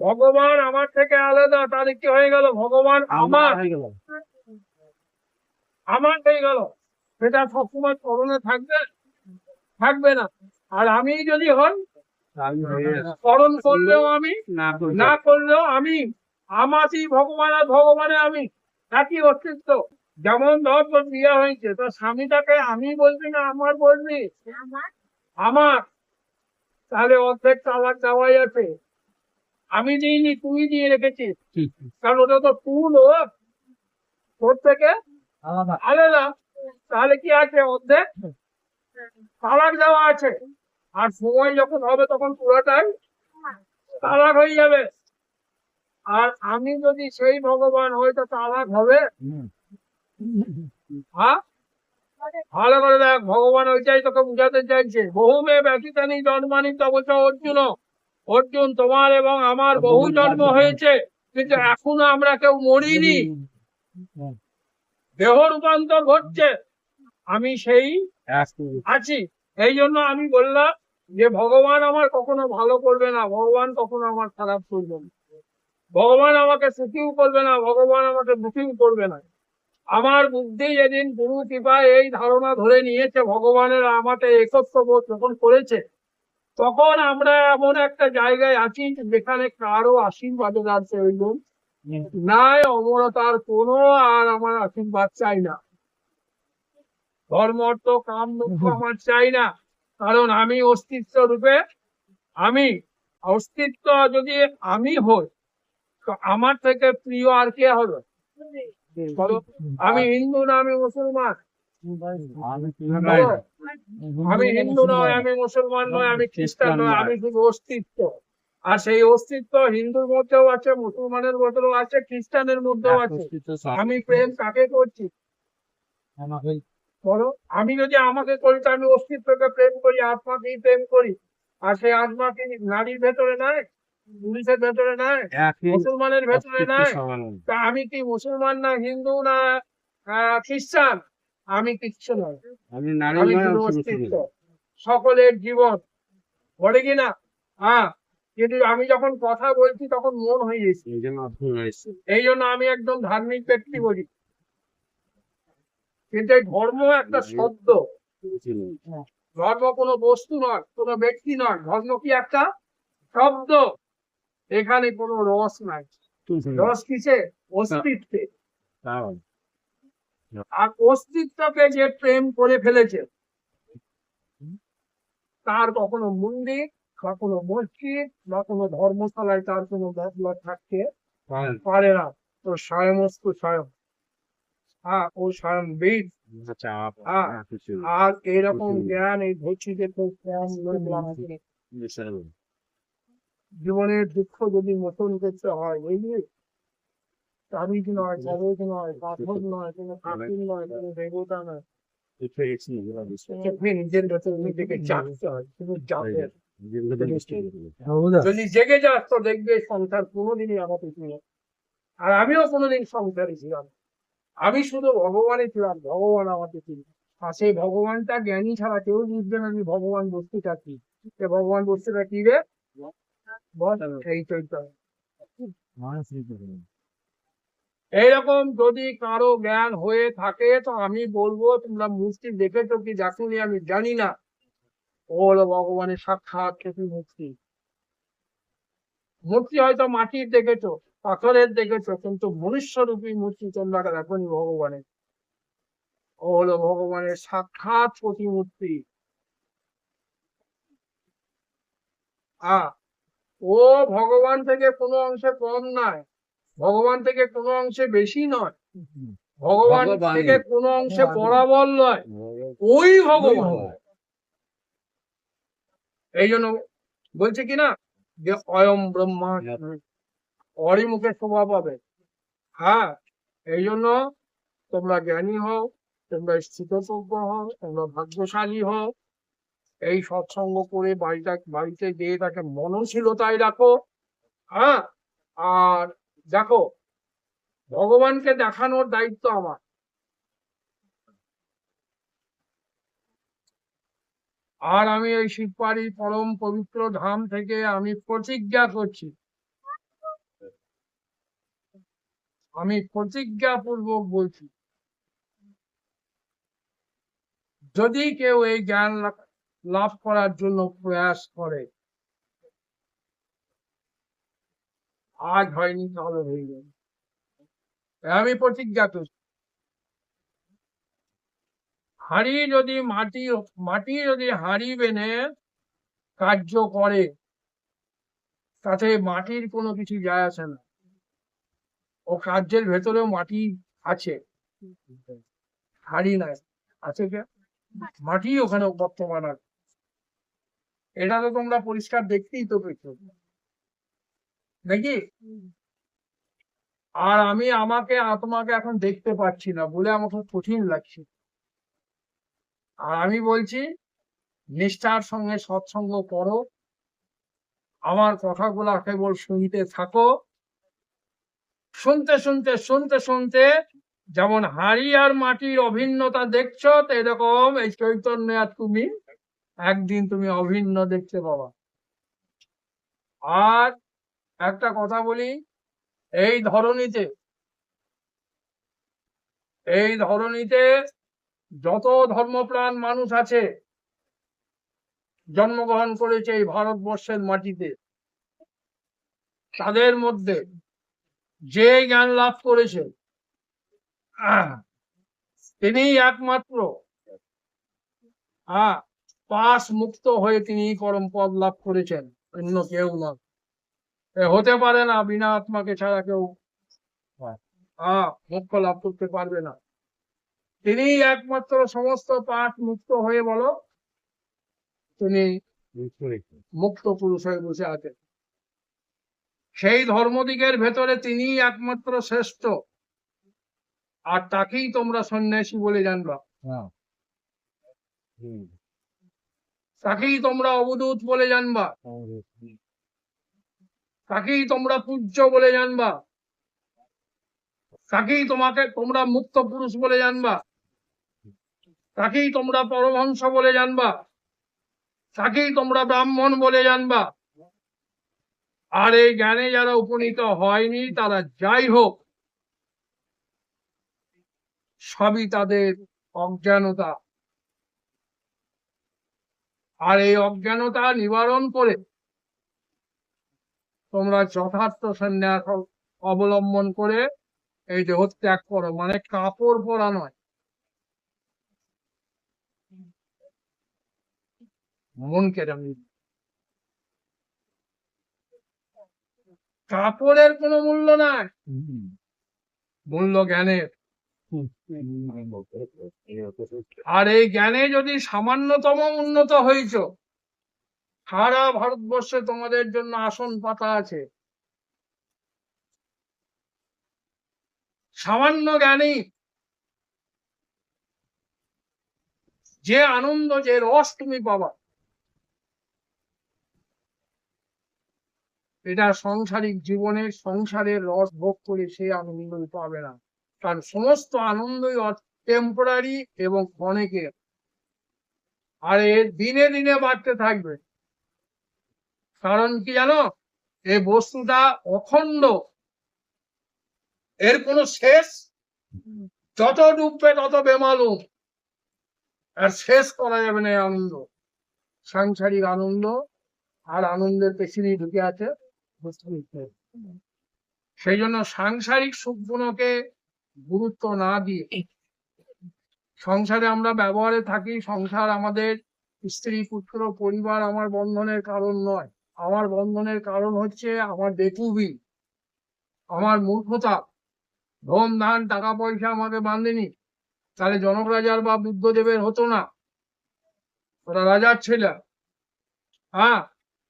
ভগবান আমার থেকে আলাদা তাহলে কি হয়ে গেল? ভগবান আমার হয়ে গেল আমার হয়ে গেল। সেটা সবসময় স্মরণে থাকবে? থাকবে না। আর আমি যদি হন আমি স্মরণ করলেও আমি না না করলেও আমি আমারই ভগবান আর ভগবানে আমি একই অস্তিত্ব। যেমন ধর তোর বিয়ে হয়েছে তোর স্বামীটাকে আমি বলবি না আমার বলবি? আমার। তাহলে অর্ধেক তালাক দেওয়াই আছে। আমি দিইনি তুই দিয়ে রেখেছিস কারণ ওটা তো তুল ও। তোর থেকে আলাদা। তাহলে কি আছে অর্ধেক তালাক দেওয়া আছে। আর সময় যখন হবে তখন পুরোটাই তালাক হয়ে যাবে। আর আমি যদি সেই ভগবান হই তো তালাক হবে? হ্যাঁ? ভালো করে দেখ ভগবান ওইটাই তোকে বুঝাতে চাইছে। বহু মেয়ে ব্যথিতানি জন্মানি তবচ অর্জুন অর্জুন তোমার এবং আমার বহু জন্ম হয়েছে। কিন্তু এখনও আমরা কেউ মরিনি। দেহ রূপান্তর ঘটছে আমি সেই আছি। এই জন্য আমি বললাম যে ভগবান আমার কখনো ভালো করবে না ভগবান কখনো আমার খারাপ করবে না। ভগবান আমাকে সুখীও করবে না ভগবান আমাকে দুঃখীও করবে না। আমার বুদ্ধি যেদিন গুরু কৃপায় এই ধারণা ধরে নিয়েছে ভগবানের আমাকে একত্র বোধ যখন করেছে তখন আমরা এমন একটা জায়গায় আছি যেখানে কারও আশীর্বাদের আর প্রয়োজন নাই অমরতার কোনো আর আমার আশীর্বাদ চাই না। ধর্ম অর্থ কাম দুঃখ আমার চাই না। কারণ আমি অস্তিত্ব রূপে আমি অস্তিত্ব যদি আমি হই তো আমার থেকে প্রিয় আর কে হবে? আমি হিন্দু না আমি মুসলমান? আমি হিন্দু নয় আমি মুসলমান নয় আমি খ্রিস্টান নয় আমি শুধু অস্তিত্ব। আর সেই অস্তিত্ব হিন্দুর মধ্যেও আছে মুসলমানের মধ্যেও আছে খ্রিস্টানের মধ্যেও আছে। আমি প্রেম কাকে করছি? বলো আমি যদি আমাকে করি তো আমি অস্তিত্বকে প্রেম করি আত্মাকেই প্রেম করি। আর সেই আত্মা কি নারীর ভেতরে নাই? পুলিশের ভেতরে নাই? মুসলমানের ভেতরে নাই? তা আমি কি মুসলমান না হিন্দু না খ্রিস্টান? আমি কিচ্ছু নয়। আমি শুধু অস্তিত্ব। সকলের জীবন। বলে কি না? হ্যাঁ কিন্তু আমি যখন কথা বলছি তখন মন হয়ে গেছি। এই জন্য আমি একদম ধার্মিক ব্যক্তি বলি। কিন্তু এই ধর্ম একটা শব্দ। ধর্ম কোনো বস্তু নয় কোনো ব্যক্তি নয়। ধর্ম কি একটা শব্দ? এখানে কোনো রস নাই। রস কিসে অস্তিত্বে। আর অস্তিত্বকে যে প্রেম করে ফেলেছে তার কখনো মন্দির কোনো মসজিদ বা কোনো ধর্মশালায় তার কোনো দরবার থাকতে পারে না তো স্বয়মস্তু স্বয়ং হ্যাঁ ও স্বয়ং বীর আচ্ছা, হ্যাঁ। আর এরকম বুঝলি। জ্ঞান এই ধর্ষীদের তো। জীবনের দুঃখ যদি মোচন করতে হয় বুঝলি তাবিজ নয় নয় কোনো কোনো দেবতা নিজেরা নিজেকে হয় শুধু। যদি জেগে যাস তো দেখবে সংসার কোনোদিনই আমাকে ছিল আর আমিও কোনোদিন সংসারে ছিলাম আমি শুধু ভগবানই ছিলাম ভগবান আমাকে ছিল আর সেই ভগবানটা জ্ঞানী ছাড়া কেউ বুঝবে না যে ভগবান বস্তুটা কি সে ভগবান বস্তুটা কি রে বল এই চৈতন্য এইরকম যদি কারও জ্ঞান হয়ে থাকে, তো আমি বলব, তোমরা মূর্তি দেখেছ কি দেখোনি আমি জানি না। ও ভগবানের সাক্ষাৎ প্রতি মূর্তি মূর্তি হয়তো মাটির দেখেছ, পাথরের দেখেছ, কিন্তু মনুষ্যরূপী মূর্তি তোমরা দেখোনি ভগবানের। ও হলো ভগবানের সাক্ষাৎ প্রতিমূর্তি আ, ও ভগবান থেকে কোনো অংশে কম নয়। ভগবান থেকে কোনো অংশে বেশি নয়। ভগবান। থেকে কোনো অংশে বরাবর নয়। ওই ভগবান। এই জন্য বলছে কি না? যে অয়ম ব্রহ্মা অরি মুখে শোভা পাবে। হ্যাঁ এই জন্য তোমরা জ্ঞানী হও তোমরা স্থিতযোগ্য হও তোমরা ভাগ্যশালী হও। এই সৎসঙ্গ করে বাড়িটা বাড়িতে গিয়ে তাকে মননশীলতায় রাখো। হ্যাঁ আর দেখো, ভগবানকে দেখানোর দায়িত্ব আমার। আর আমি এই শিবপাড়ি পরম পবিত্র ধাম থেকে আমি প্রতিজ্ঞা করছি। আমি প্রতিজ্ঞা পূর্বক বলছি, যদি কেউ এই জ্ঞান লাভ করার জন্য প্রয়াস করে আজ হয়নি, তাহলে হয়ে যাবে। আমি প্রতিজ্ঞা করছি। হাড়ি যদি মাটি মাটি যদি হাড়ি বেনে কার্য করে, তাতে মাটির কোনো কিছু যায় আসে না। ও কার্যের ভেতরেও মাটি আছে। হাড়ি নাই। আছে কে? মাটি ওখানে বর্তমান আছে। এটা তো তোমরা পরিষ্কার দেখতেই তো পেয়েছ। নাকি? আর আমি আমাকে, তোমাকে এখন দেখতে পাচ্ছি না বলে খুব কঠিন লাগছে। আর আমি বলছি, নিষ্ঠার সঙ্গে সৎসঙ্গ করো। আমার কথাগুলো কেবল শুনতে থাকো। শুনতে শুনতে শুনতে শুনতে যেমন হাড়ি আর মাটির অভিন্নতা দেখছ তো এরকম এই চৈতন্য আর তুমি একদিন তুমি অভিন্ন দেখতে পাবা। আর একটা কথা বলি, এই ধরনীতে এই ধরনীতে যত ধর্মপ্রাণ মানুষ আছে, জন্মগ্রহণ করেছে এই ভারতবর্ষের মাটিতে, তাদের মধ্যে যে জ্ঞান লাভ করেছে তিনি একমাত্র পাশ মুক্ত হয়ে তিনি পরম পদ লাভ করেছেন, অন্য কেউ না এ হতে পারে না বিনা আত্মাকে ছাড়া কেউ। হ্যাঁ। মোক্ষ লাভ করতে পারবে না। তিনি একমাত্র সমস্ত পাঠ মুক্ত হয়ে বলো তিনি মুক্ত পুরুষ হয়ে বসে আছেন। সেই ধর্মদিকের ভেতরে তিনি একমাত্র শ্রেষ্ঠ। আর তাকেই তোমরা সন্ন্যাসী বলে জানবা। তাকেই তোমরা অবদূত বলে জানবা। তাকেই তোমরা পূজ্য বলে জানবা। তাকেই তোমাকে তোমরা মুক্ত পুরুষ বলে জানবা। তাকেই তোমরা পরমহংস বলে জানবা। তাকেই তোমরা ব্রাহ্মণ বলে জানবা। আর এই জ্ঞানে যারা উপনীত হয়নি, তারা যাই হোক, সবই তাদের অজ্ঞানতা। আর এই অজ্ঞানতা নিবারণ করে তোমরা যথার্থ সন্ন্যাস অবলম্বন করে এই দেহ ত্যাগ করো। মানে কাপড় পরা নয়। মন কেটে কাপড়ের কোনো মূল্য নাই। মূল্য জ্ঞানের। আর এই জ্ঞানে যদি সামান্যতম উন্নত হয়েছ সারা ভারতবর্ষে তোমাদের জন্য আসন পাতা আছে। সামান্য জ্ঞানী, যে আনন্দ, যে রস তুমি পাবা। এটা সংসারিক জীবনে সংসারের রস ভোগ করে সেই আনন্দ পাবে না। কারণ সমস্ত আনন্দই টেম্পোরারি এবং অনেকের আর এর দিনে দিনে বাড়তে থাকবে। কারণ কি জানো? এই বস্তুটা অখণ্ড। এর কোনো শেষ যত ডুববে তত বেমালুম। আর শেষ করা যাবে না আনন্দ। সাংসারিক আনন্দ আর আনন্দের পেছনেই ঢুকে আছে সেই জন্য সাংসারিক সুখগুণকে গুরুত্ব না দিয়ে সংসারে আমরা ব্যবহারে থাকি সংসার আমাদের স্ত্রী পুত্র পরিবার আমার বন্ধনের কারণ নয়। আমার বন্ধনের কারণ হচ্ছে আমার বেকুবি, আমার মূর্খতা। ধন, ধান, টাকা, পয়সা আমাকে বাঁধেনি। তাহলে জনক রাজার বা বুদ্ধদেবের হতো না। ওরা রাজার ছেলে। হ্যাঁ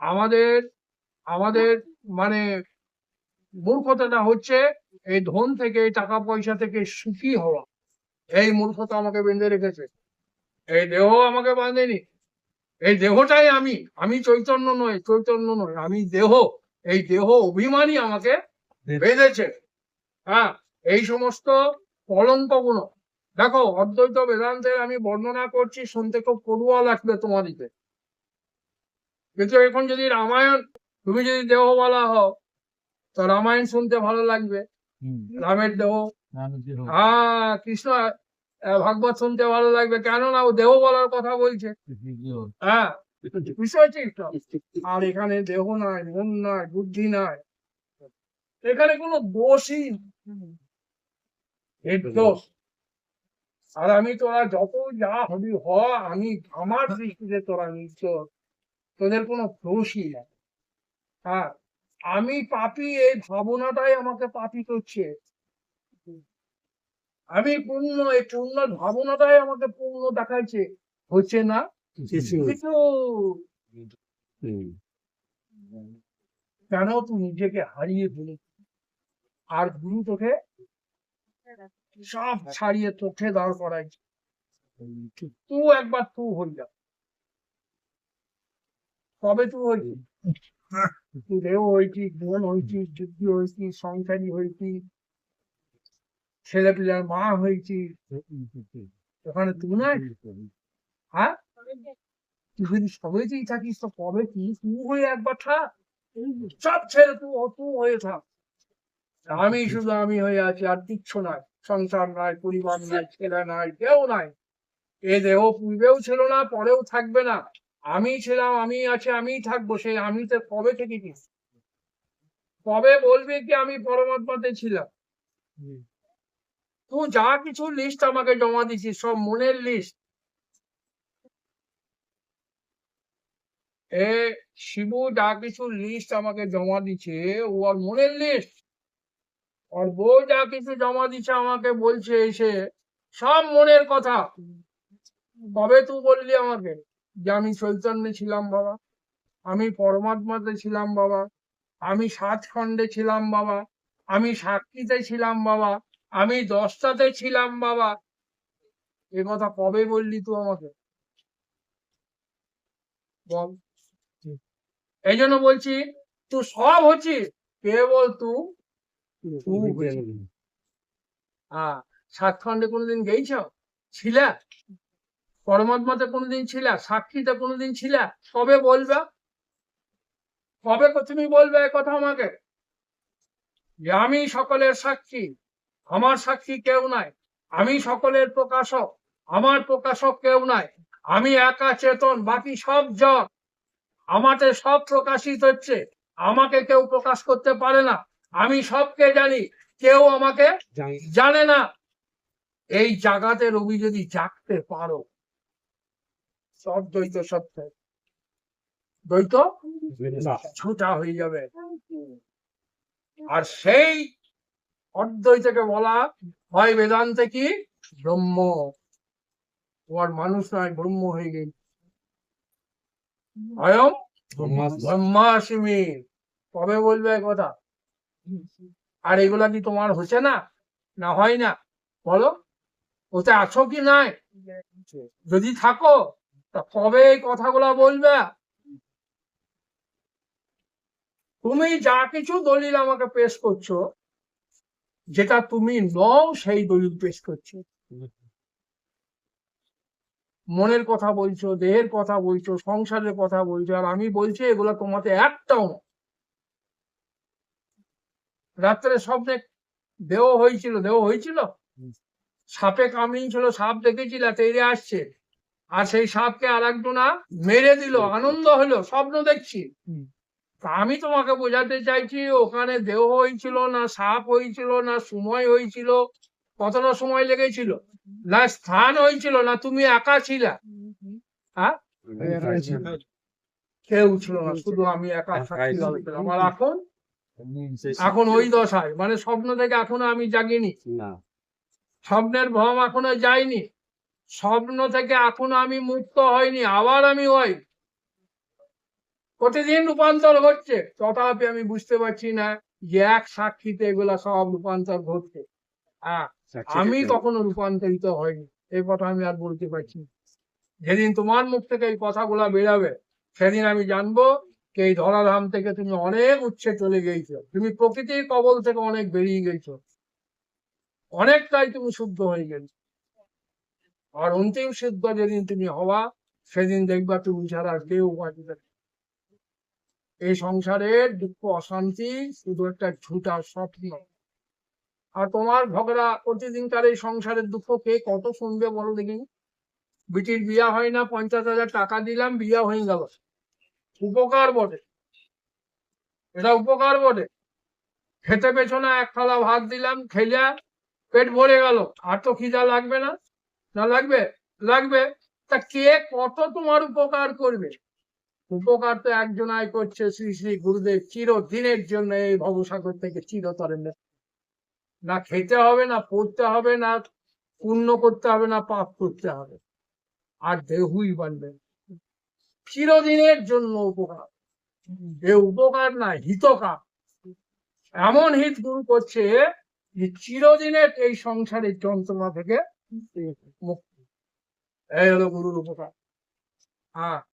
আমাদের আমাদের মানে মূর্খতাটা হচ্ছে এই ধন থেকে, এই টাকা, পয়সা থেকে সুখী হওয়া। এই মূর্খতা আমাকে বেঁধে রেখেছে। এই দেহ আমাকে বাঁধেনি। এই দেহটাই আমি আমি চৈতন্য নয় চৈতন্য নয় আমি দেহ। এই দেহ অভিমানী আমাকে বেঁধেছে। হ্যাঁ এই সমস্ত কলঙ্কগুলো দেখো অদ্বৈত বেদান্তের আমি বর্ণনা করছি শুনতে খুব পড়ুয়া লাগবে তোমাদিকে। কিন্তু এখন যদি রামায়ণ তুমি যদি দেহ বলা হও তো রামায়ণ শুনতে ভালো লাগবে। রামের দেহ। হ্যাঁ কৃষ্ণ ভাগবত শুনতে ভালো লাগবে। কেননা ও দেহ বলার কথা বলছে। হ্যাঁ আর এখানে দেহ নাই, মন নাই, বুদ্ধি নাই। এখানে কোনো দোষই দোষ। আর আমি তোরা যত যা হবি হ, আমি আমার দৃষ্টিতে তোরা নিচ্ছ তোদের কোনো দোষই নেই। হ্যাঁ আমি পাপি, এই ভাবনাটাই আমাকে পাপি করছে। আমি পূর্ণ এই পূর্ণ ভাবনাটাই আমাকে পূর্ণ দেখাচ্ছে হচ্ছে না? কিছু কেন তুই নিজেকে হারিয়ে ফেলে আর গুরু তোকে সব ছাড়িয়ে চোখে দাঁড় করাইছে। তুই একবার তু হই যা। কবে তুই তুই দেহ বোন হয়েছি যুদ্ধি হয়েছি সংসারী হয়েছি ছেলে পিলার মা হয়েছি। ওখানে তুই নাই? হ্যাঁ? তুই যদি সবেতেই থাকিস তো কবে কি? তুই হয়ে একবার থাক। সব ছেড়ে তুই তুই হয়ে থাক। আমি শুধু আমি হয়ে আছি আর কিচ্ছু নাই। সংসার নাই পরিবার নাই ছেলে নাই কেউ নাই। এ দেহ পূর্বেও ছিল না পরেও থাকবে না। আমি ছিলাম আমি আছে আমিই থাকব সেই আমি তো কবে থেকে কবে বলবি কি আমি পরমাত্মাতে ছিলাম? তুই যা কিছু লিস্ট আমাকে জমা দিছিস, সব মনের লিস্ট এ, শিবু যা কিছু লিস্ট আমাকে জমা দিচ্ছে ও ওর মনের লিস্ট ওর বউ যা কিছু জমা দিচ্ছে আমাকে বলছে এসে, সব মনের কথা। কবে তুই বললি আমাকে? যে আমি চৈতন্যে ছিলাম বাবা, আমি পরমাত্মাতে ছিলাম বাবা, আমি সাত খণ্ডে ছিলাম বাবা, আমি সাক্ষীতে ছিলাম বাবা আমি দশটাতে ছিলাম বাবা। এ কথা কবে বললি তুই আমাকে? বল। এই জন্য বলছি তুই সব হচ্ছিস? কেবল তুই হ্যাঁ সাত খণ্ডে কোনোদিন গেইছ? ছিলা? পরমাত্মাতে কোনোদিন ছিলা? সাক্ষীতে কোনোদিন ছিলা? কবে বলবে? কবে তুমি বলবে কথা আমাকে? যে আমি সকলের সাক্ষী। আমার সাক্ষী কেউ নাই। আমি সকলের প্রকাশক আমার প্রকাশক কেউ নাই। আমি একা চেতন বাকি সব জড়। আমাতে সব প্রকাশিত হচ্ছে। আমাকে কেউ প্রকাশ করতে পারে না। আমি সবকে জানি কেউ আমাকে জানে না। এই জাগাতে রবি যদি জাগতে পারো সব দ্বৈত সত্য দ্বৈত ছোটা হয়ে যাবে। আর সেই অদ্বৈতকে বলা হয় বেদান্তে কি? ব্রহ্ম। তোমার মানুষ নয় ব্রহ্ম হয়ে গেল। অয়ম ব্রহ্মাস্মি। কবে বলবে কথা? আর এগুলা কি তোমার হচ্ছে না? না হয় না? বলো। ওতে আছো কি নাই? যদি থাকো তা কবে এই কথাগুলা বলবে? তুমি যা কিছু দলিল আমাকে পেশ করছ যেটা তুমি নও সেই দলিল পেশ করছ। মনের কথা বলছো দেহের কথা বলছো সংসারের কথা বলছো আর আমি বলছি এগুলা তোমাতে একটাও না। রাত্রে স্বপ্নে দেহ হয়েছিল দেহ হয়েছিল? সাপে কামড়িয়েছিল সাপ দেখেছিল তেড়ে আসছে। আর সেই সাপকে আর একজনা মেরে দিল আনন্দ হলো স্বপ্ন দেখছি। আমি তোমাকে বোঝাতে চাইছি ওখানে দেহ হয়েছিল না সাপ হয়েছিল না সময় হয়েছিল? কতটা সময় লেগেছিল? না স্থান হয়েছিল না তুমি একা ছিলা? হ্যাঁ কেউ ছিল না শুধু আমি একা আর এখন? এখন ওই দশায় মানে স্বপ্ন থেকে এখনও আমি জাগিনি। স্বপ্নের ভ্রম এখনও যায়নি। স্বপ্ন থেকে এখনও আমি মুক্ত হয়নি আবার আমি ওই প্রতিদিন রূপান্তর হচ্ছে। তথাপি আমি বুঝতে পারছি না যে এক সাক্ষীতে এগুলা সব রূপান্তর ঘটছে। হ্যাঁ আমি কখনো রূপান্তরিত হয়নি এই কথা আমি আর বলতে পারছি যেদিন তোমার মুখ থেকে এই কথাগুলা বেরাবে সেদিন আমি জানব যে এই ধরাধাম থেকে তুমি অনেক উচ্ছে চলে গেছো তুমি প্রকৃতির কবল থেকে অনেক বেরিয়ে গেছো অনেকটাই তুমি শুদ্ধ হয়ে গেছো। আর অন্তিম শুদ্ধ যেদিন তুমি হওয়া সেদিন দেখবা তুমি ছাড়া কেউ বাঁচবে। এই সংসারের দুঃখ, অশান্তি শুধু একটা ঝুটা স্বপ্ন। আর তোমার ঝগড়া প্রতিদিনকার এই সংসারের দুঃখ কে কত শুনবে বলো দেখি? বিটির বিয়া হয় না, পঞ্চাশ হাজার টাকা দিলাম, বিয়া হয়ে গেল। উপকার বটে। এটা উপকার বটে। খেতে পেছো না এক থালা ভাত দিলাম, খেলে পেট ভরে গেল। আর তো খিদা লাগবে না? না লাগবে? লাগবে? তা কে কত তোমার উপকার করবে? উপকার তো একজনাই করছে শ্রী শ্রী গুরুদেব চিরদিনের জন্য এই ভবসাগর থেকে চিরতরে। না খেতে হবে না পড়তে হবে না পুণ্য করতে হবে না পাপ করতে হবে। আর দেহুই বানবে চিরদিনের জন্য উপকার। এ উপকার না হিতকার। এমন হিত গুরু করছে যে চিরদিনের এই সংসারের যন্ত্রণা থেকে মুক্তি। এই হলো গুরুর উপকার। হ্যাঁ